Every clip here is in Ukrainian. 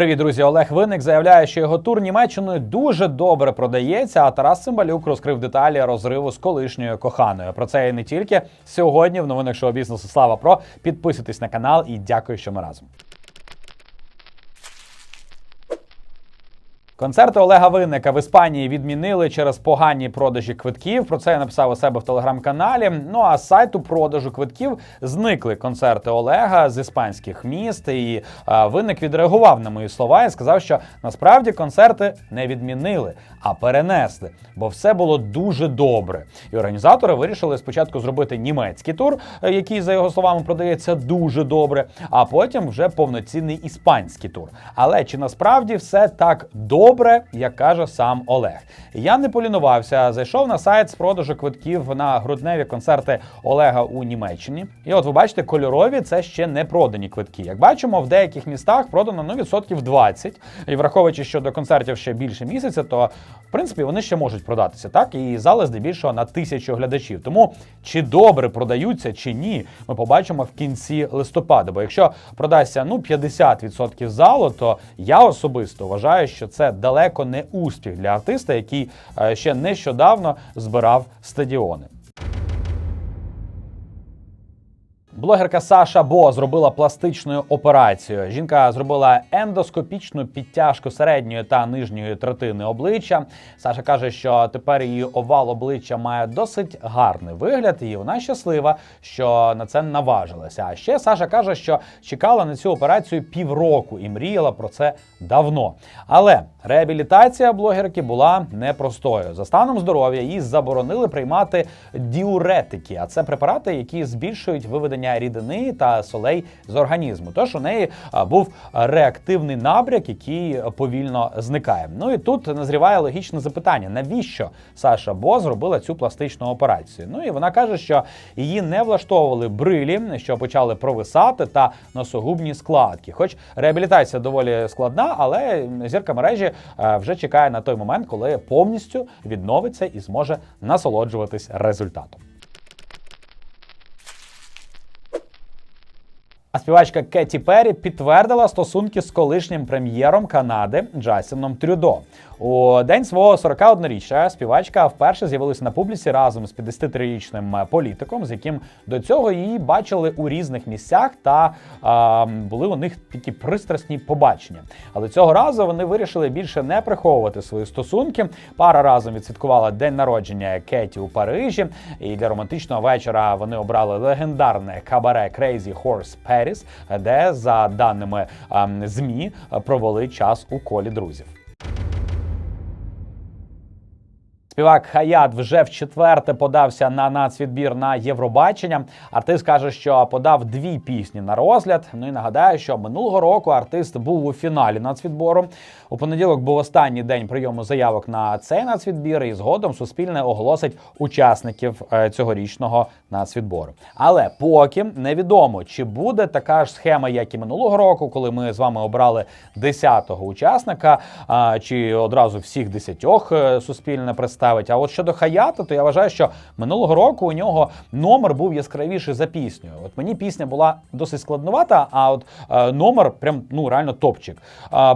Привіт, друзі! Олег Винник заявляє, що його тур Німеччиною дуже добре продається. А Тарас Цимбалюк розкрив деталі розриву з колишньою коханою. Про це і не тільки сьогодні. В новинах шоу бізнесу Слава Про. Підписуйтесь на канал і дякую, що ми разом. Концерти Олега Винника в Іспанії відмінили через погані продажі квитків. Про це я написав у себе в телеграм-каналі. Ну а з сайту продажу квитків зникли концерти Олега з іспанських міст. І а, Винник відреагував на мої слова і сказав, що насправді концерти не відмінили, а перенесли, бо все було дуже добре. І організатори вирішили спочатку зробити німецький тур, який за його словами продається дуже добре, а потім вже повноцінний іспанський тур. Але чи насправді все так добре? Добре, як каже сам Олег. Я не полінувався, зайшов на сайт з продажу квитків на грудневі концерти Олега у Німеччині. І от ви бачите, кольорові це ще не продані квитки. Як бачимо, в деяких містах продано ну, відсотків 20. І враховуючи, що до концертів ще більше місяця, то в принципі вони ще можуть продатися. Так і зали здебільшого на тисячу глядачів. Тому чи добре продаються, чи ні, ми побачимо в кінці листопада. Бо якщо продасться ну 50% залу, то я особисто вважаю, що це далеко не успіх для артиста, який е, ще нещодавно збирав стадіони. Блогерка Саша Бо зробила пластичну операцію. Жінка зробила ендоскопічну підтяжку середньої та нижньої третини обличчя. Саша каже, що тепер її овал обличчя має досить гарний вигляд, і вона щаслива, що на це наважилася. А ще Саша каже, що чекала на цю операцію півроку і мріяла про це давно. Але реабілітація блогерки була непростою. За станом здоров'я їй заборонили приймати діуретики, а це препарати, які збільшують виведення рідини та солей з організму. Тож у неї був реактивний набряк, який повільно зникає. Ну і тут назріває логічне запитання: навіщо Саша Бо зробила цю пластичну операцію? Ну і вона каже, що її не влаштовували брилі, що почали провисати, та носогубні складки. Хоч реабілітація доволі складна, але зірка мережі вже чекає на той момент, коли повністю відновиться і зможе насолоджуватись результатом. А співачка Кеті Перрі підтвердила стосунки з колишнім прем'єром Канади Джастіном Трюдо. У день свого 41-річчя співачка вперше з'явилася на публіці разом з 53-річним політиком, з яким до цього її бачили у різних місцях, та а, були у них такі пристрасні побачення. Але цього разу вони вирішили більше не приховувати свої стосунки. Пара разом відсвяткувала день народження Кеті у Парижі. І для романтичного вечора вони обрали легендарне кабаре Crazy Horse Paris, де за даними змі провели час у колі друзів. Співак Хаят вже в четверте подався на нацвідбір на Євробачення. Артист каже, що подав дві пісні на розгляд. Ну і нагадаю, що минулого року артист був у фіналі нацвідбору. У понеділок був останній день прийому заявок на цей нацвідбір, і згодом Суспільне оголосить учасників е, цьогорічного нацвідбору. Але поки невідомо, чи буде така ж схема, як і минулого року, коли ми з вами обрали 10-го учасника, чи одразу всіх десятьох е, суспільне представить. А от щодо Хаята, то я вважаю, що минулого року у нього номер був яскравіший за пісню. От мені пісня була досить складновата, а от е, номер прям ну реально топчик. А,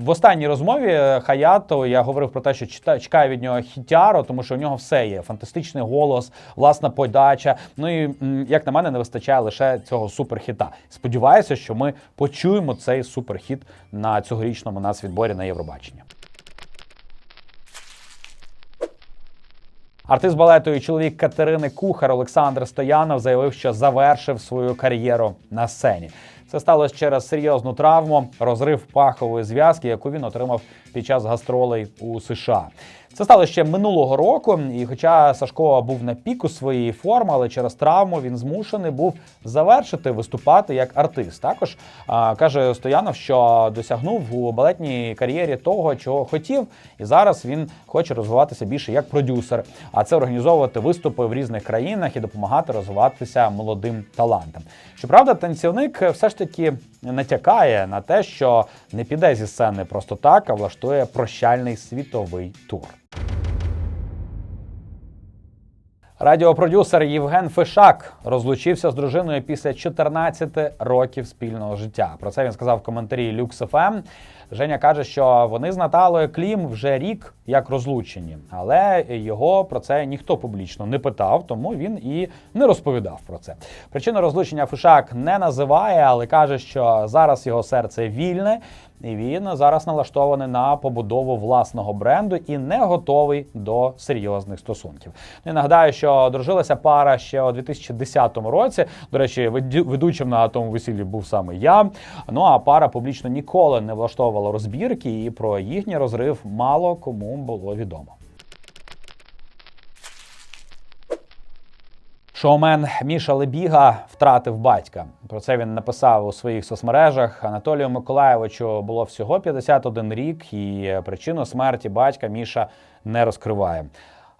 в останній розмові Хаято я говорив про те, що чекаю від нього хітяро, тому що у нього все є. Фантастичний голос, власна подача. Ну і як на мене, не вистачає лише цього суперхіта. Сподіваюся, що ми почуємо цей суперхіт на цьогорічному нацвідборі на Євробачення. Артист балету і чоловік Катерини Кухар Олександр Стоянов заявив, що завершив свою кар'єру на сцені. Це сталося через серйозну травму, розрив пахової зв'язки, яку він отримав під час гастролей у США. Це стало ще минулого року, і хоча Сашко був на піку своєї форми, але через травму він змушений був завершити виступати як артист. Також а, каже Стоянов, що досягнув у балетній кар'єрі того, чого хотів, і зараз він хоче розвиватися більше як продюсер, а це організовувати виступи в різних країнах і допомагати розвиватися молодим талантам. Щоправда, танцівник все ж таки натякає на те, що не піде зі сцени просто так, а влаштує прощальний світовий тур. Радіопродюсер Євген Фишак розлучився з дружиною після 14 років спільного життя. Про це він сказав в коментарі FM. Женя каже, що вони з Наталою Клім вже рік як розлучені, але його про це ніхто публічно не питав, тому він і не розповідав про це. Причину розлучення Фишак не називає, але каже, що зараз його серце вільне. І він зараз налаштований на побудову власного бренду і не готовий до серйозних стосунків. Ну і нагадаю, що дружилася пара ще у 2010 році. До речі, веду- ведучим на тому весіллі був саме я. Ну а пара публічно ніколи не влаштовувала розбірки, і про їхній розрив мало кому було відомо. Шоумен Міша Лебіга втратив батька. Про це він написав у своїх соцмережах. Анатолію Миколаєвичу було всього 51 рік, і причину смерті батька Міша не розкриває.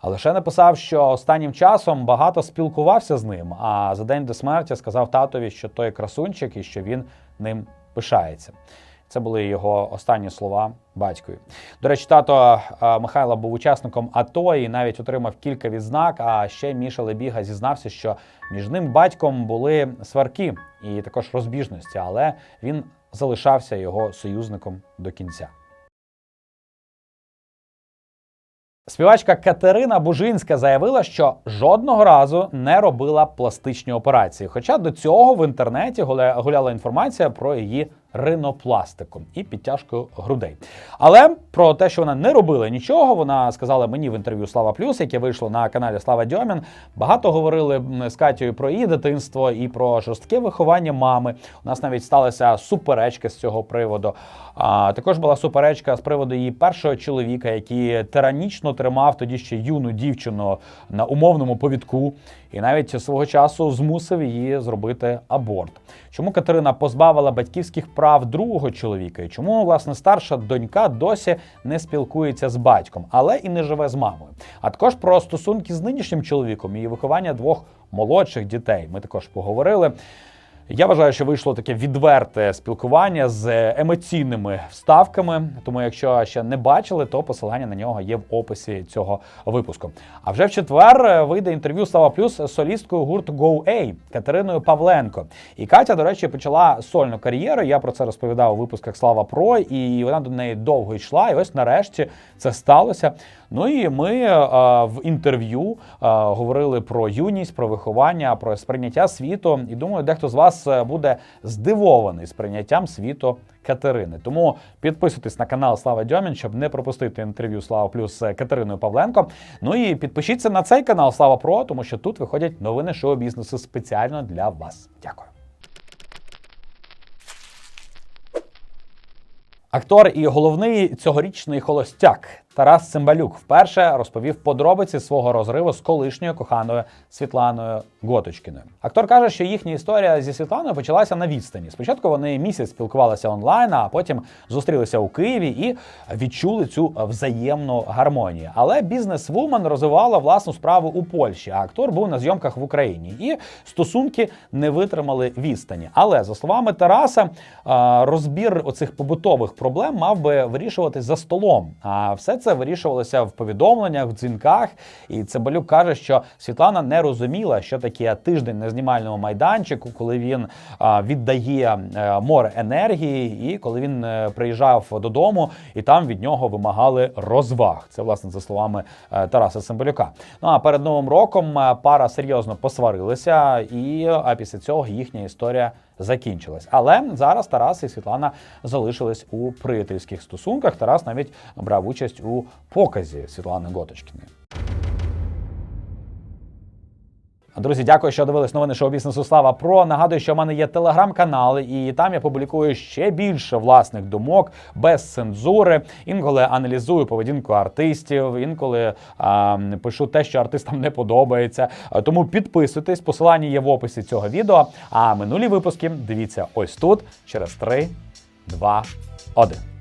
А лише написав, що останнім часом багато спілкувався з ним. А за день до смерті сказав татові, що той красунчик і що він ним пишається. Це були його останні слова батькові. До речі, тато е, Михайла був учасником АТО і навіть отримав кілька відзнак. А ще Міша Лебіга зізнався, що між ним батьком були сварки і також розбіжності, але він залишався його союзником до кінця. Співачка Катерина Бужинська заявила, що жодного разу не робила пластичні операції. Хоча до цього в інтернеті гуля- гуляла інформація про її ринопластику і підтяжку грудей. Але про те, що вона не робила нічого, вона сказала мені в інтерв'ю Слава Плюс, яке вийшло на каналі Слава Дьомін. Багато говорили з Катєю про її дитинство і про жорстке виховання мами. У нас навіть сталася суперечка з цього приводу. А також була суперечка з приводу її першого чоловіка, який тиранічно тримав тоді ще юну дівчину на умовному повідку, і навіть свого часу змусив її зробити аборт. Чому Катерина позбавила батьківських прав другого чоловіка? І чому власне старша донька досі не спілкується з батьком, але і не живе з мамою? А також про стосунки з нинішнім чоловіком і виховання двох молодших дітей. Ми також поговорили. Я вважаю, що вийшло таке відверте спілкування з емоційними вставками. Тому, якщо ще не бачили, то посилання на нього є в описі цього випуску. А вже в четвер е, вийде інтерв'ю Слава Плюс з солісткою гурту Go A Катериною Павленко. І Катя, до речі, почала сольну кар'єру. Я про це розповідав у випусках Слава Про, і вона до неї довго йшла. І ось нарешті це сталося. Ну і ми е, в інтерв'ю е, говорили про юність, про виховання, про сприйняття світу. І думаю, дехто з вас е, буде здивований сприйняттям світу Катерини. Тому підписуйтесь на канал Слава Дьомін, щоб не пропустити інтерв'ю Слава Плюс з Катериною Павленко. Ну і підпишіться на цей канал Слава Про, тому що тут виходять новини шоу-бізнесу спеціально для вас. Дякую. Актор і головний цьогорічний холостяк Тарас Цимбалюк вперше розповів подробиці свого розриву з колишньою коханою Світланою Готочкіною. Актор каже, що їхня історія зі Світланою почалася на відстані. Спочатку вони місяць спілкувалися онлайн, а потім зустрілися у Києві і відчули цю взаємну гармонію. Але бізнес-вумен розвивала власну справу у Польщі, а актор був на зйомках в Україні. І стосунки не витримали відстані. Але за словами Тараса, розбір оцих побутових проблем мав би вирішуватись за столом. А все це вирішувалося в повідомленнях, в дзвінках. І Цимбалюк каже, що Світлана не розуміла, що таке тиждень на знімальному майданчику, коли він а, віддає е, море енергії, і коли він е, приїжджав додому, і там від нього вимагали розваг. Це власне за словами е, Тараса Цимбалюка. Ну а перед новим роком пара серйозно посварилися, і а після цього їхня історія закінчилась. Але зараз Тарас і Світлана залишились у приятельських стосунках. Тарас навіть брав участь у показі Світлани Готочкіної. Друзі, дякую, що дивились новини шоу бізнесу Слава Про. Нагадую, що в мене є телеграм-канал, і там я публікую ще більше власних думок без цензури. Інколи аналізую поведінку артистів, інколи а, пишу те, що артистам не подобається. Тому підписуйтесь, посилання є в описі цього відео. А минулі випуски дивіться ось тут через 3, 2, 1.